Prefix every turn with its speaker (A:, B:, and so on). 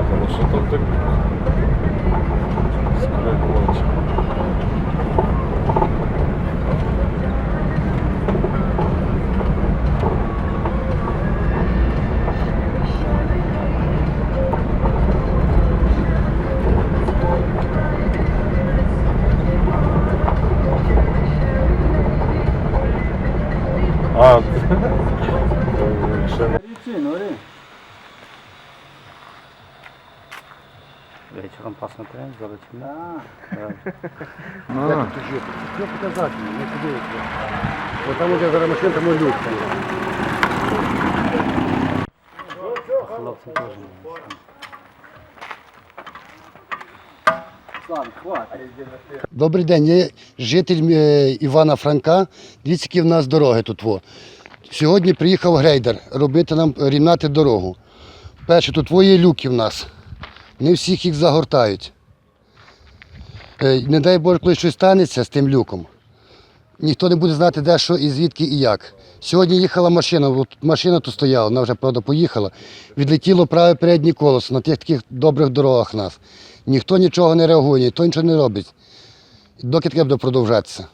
A: бляха, ну що там так скрипнуть. А, ще. Терен, зараз чи ні?
B: Ну,
C: Як тут жити? Що показати? Не. Бо там буде зараз машина, там люк.
A: Хлопці теж.
C: Добрий день, я житель е, Івана Франка. Дивіться, які в нас дороги тут. Во. Сьогодні приїхав грейдер робити нам рівняти дорогу. Перше, тут є люки в нас. Не всіх їх загортають. Е, Не дай Боже, коли щось станеться з тим люком. Ніхто не буде знати, де що і звідки і як. Сьогодні їхала машина, от машина тут стояла, вона вже правда поїхала. Відлетіло праве переднє колесо на тих таких добрих дорогах нас. Ніхто нічого не реагує, ніхто нічого не робить. Доки таке буде продовжатися.